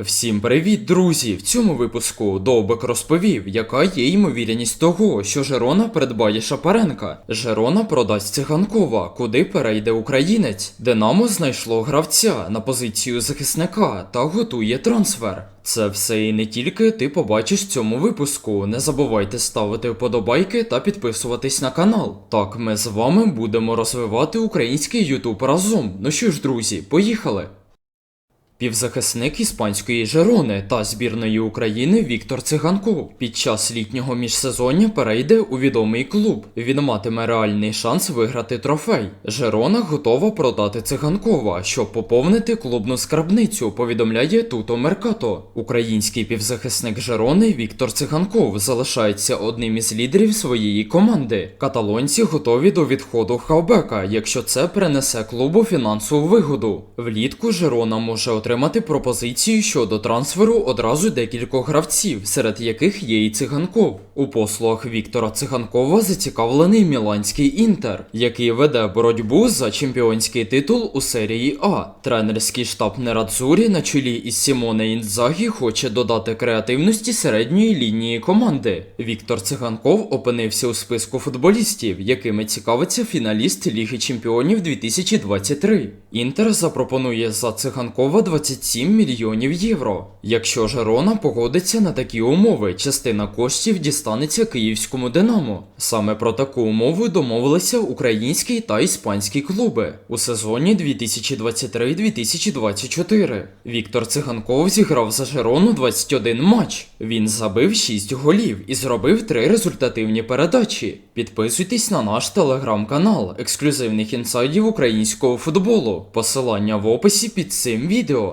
Всім привіт, друзі! В цьому випуску Довбик розповів, яка є ймовірність того, що Жерона придбає Шапаренка. Жерона продасть циганкова, куди перейде українець. Динамо знайшло гравця на позицію захисника та готує трансфер. Це все і не тільки ти побачиш в цьому випуску. Не забувайте ставити вподобайки та підписуватись на канал. Так, ми з вами будемо розвивати український Ютуб разом. Ну що ж, друзі, поїхали! Півзахисник іспанської Жерони та збірної України Віктор Циганков під час літнього міжсезоння перейде у відомий клуб. Він матиме реальний шанс виграти трофей. Жерона готова продати циганкова, щоб поповнити клубну скарбницю. Повідомляє Туто Меркато. Український півзахисник Жерони Віктор Циганков залишається одним із лідерів своєї команди. Каталонці готові до відходу хавбека, якщо це принесе клубу фінансову вигоду. Влітку Жерона може отримати пропозицію щодо трансферу одразу декількох гравців, серед яких є і циганков. У послугах Віктора Циганкова зацікавлений міланський інтер, який веде боротьбу за чемпіонський титул у серії А. Тренерський штаб Нерадзурі на чолі із Сімоне Інзагі хоче додати креативності середньої лінії команди. Віктор Циганков опинився у списку футболістів, якими цікавиться фіналіст Ліги Чемпіонів 2023. Інтер запропонує за Циганкова 27 мільйонів євро. Якщо Жерона погодиться на такі умови, частина коштів дістанеться київському Динамо. Саме про таку умову домовилися українські та іспанські клуби у сезоні 2023-2024. Віктор Циганков зіграв за Жерону 21 матч. Він забив 6 голів і зробив 3 результативні передачі. Підписуйтесь на наш телеграм-канал ексклюзивних інсайдів українського футболу. Посилання в описі під цим відео.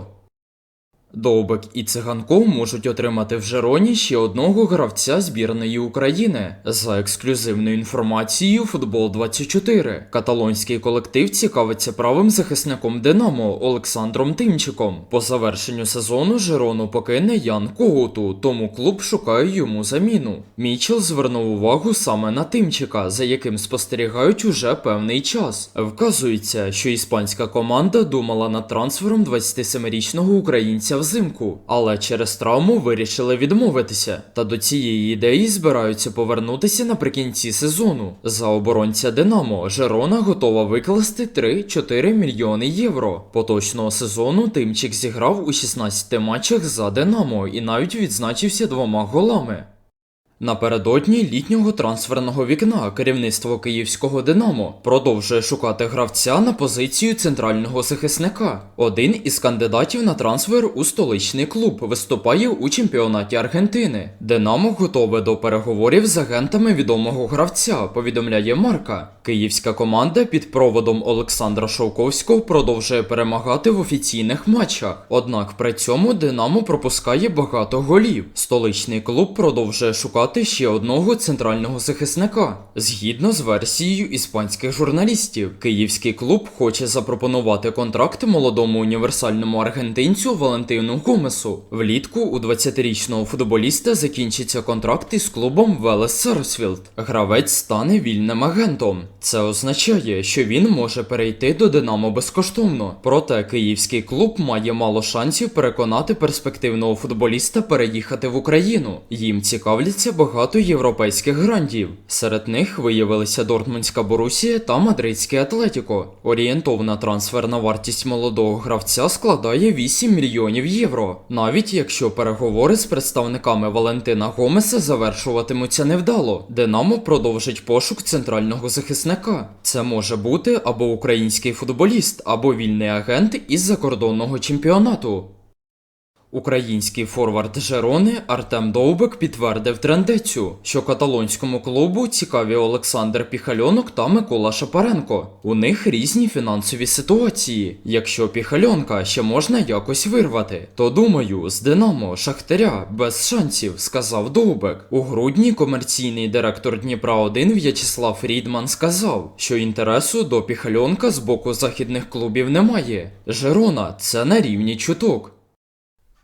Довбик і Циганков можуть отримати в Жероні ще одного гравця збірної України. За ексклюзивною інформацією Футбол 24 каталонський колектив цікавиться правим захисником Динамо Олександром Тимчиком. По завершенню сезону Жерону покине Ян Когуту, тому клуб шукає йому заміну. Мічел звернув увагу саме на Тимчика, за яким спостерігають уже певний час. Вказується, що іспанська команда думала над трансфером 27-річного українця взимку, але через травму вирішили відмовитися. Та до цієї ідеї збираються повернутися наприкінці сезону. За оборонця Динамо Жерона готова викласти 3-4 мільйони євро. Поточного сезону Тимчик зіграв у 16 матчах за Динамо і навіть відзначився двома голами. Напередодні літнього трансферного вікна керівництво київського Динамо продовжує шукати гравця на позицію центрального захисника. Один із кандидатів на трансфер у столичний клуб виступає у чемпіонаті Аргентини. Динамо готове до переговорів з агентами відомого гравця, повідомляє Марка. Київська команда під проводом Олександра Шовковського продовжує перемагати в офіційних матчах. Однак при цьому Динамо пропускає багато голів. Столичний клуб продовжує шукати ще одного центрального захисника. Згідно з версією іспанських журналістів, київський клуб хоче запропонувати контракт молодому універсальному аргентинцю Валентину Гомесу. Влітку у 20-річного футболіста закінчиться контракт із клубом Велес Сарсфілд. Гравець стане вільним агентом. Це означає, що він може перейти до Динамо безкоштовно. Проте київський клуб має мало шансів переконати перспективного футболіста переїхати в Україну. Їм цікавляться багато європейських грандів. Серед них виявилися Дортмундська Борусія та Мадридське Атлетіко. Орієнтовна трансферна вартість молодого гравця складає 8 мільйонів євро. Навіть якщо переговори з представниками Валентина Гомеса завершуватимуться невдало, Динамо продовжить пошук центрального захисника. Це може бути або український футболіст, або вільний агент із закордонного чемпіонату. Український форвард Жерони Артем Довбик підтвердив трендецю, що каталонському клубу цікаві Олександр Піхальонок та Микола Шапаренко. У них різні фінансові ситуації. Якщо Піхальонка ще можна якось вирвати, то думаю, з Динамо Шахтаря без шансів, сказав Довбик. У грудні комерційний директор Дніпра 1 В'ячеслав Рідман сказав, що інтересу до Піхальонка з боку західних клубів немає. Жерона це на рівні чуток.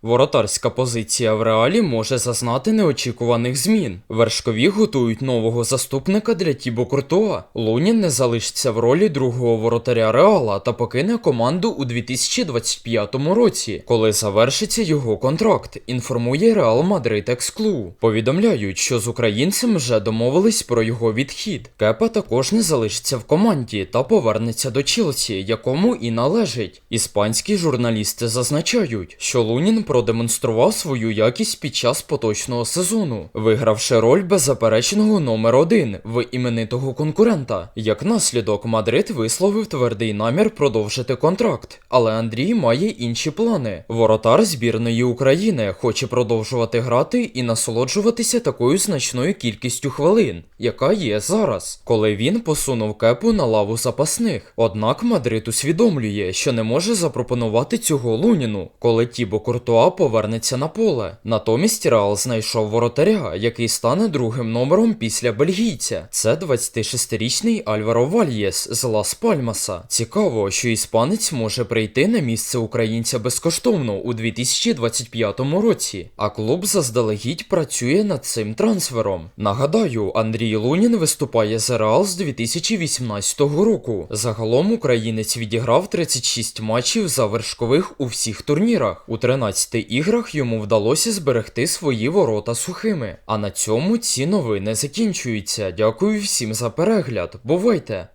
Воротарська позиція в реалі може зазнати неочікуваних змін. Вершкові готують нового заступника для Тібо Куртуа. Лунін не залишиться в ролі другого воротаря Реала та покине команду у 2025 році, коли завершиться його контракт. Інформує Реал Мадрид Ексклу. Повідомляють, що з українцем вже домовились про його відхід. Кепа також не залишиться в команді та повернеться до Челсі, якому і належить. Іспанські журналісти зазначають, що Лунін продемонстрував свою якість під час поточного сезону, вигравши роль беззаперечного номер один в іменитого конкурента. Як наслідок, Мадрид висловив твердий намір продовжити контракт, але Андрій має інші плани. Воротар збірної України хоче продовжувати грати і насолоджуватися такою значною кількістю хвилин, яка є зараз, коли він посунув кепу на лаву запасних. Однак Мадрид усвідомлює, що не може запропонувати цього Луніну, коли Тібо Куртуа повернеться на поле. Натомість Реал знайшов воротаря, який стане другим номером після бельгійця. Це 26-річний Альваро Вальєс з Лас Пальмаса. Цікаво, що іспанець може прийти на місце українця безкоштовно у 2025 році, а клуб заздалегідь працює над цим трансфером. Нагадаю, Андрій Лунін виступає за Реал з 2018 року. Загалом українець відіграв 36 матчів за вершкових у всіх турнірах. У 13 іграх йому вдалося зберегти свої ворота сухими. А на цьому ці новини закінчуються. Дякую всім за перегляд. Бувайте!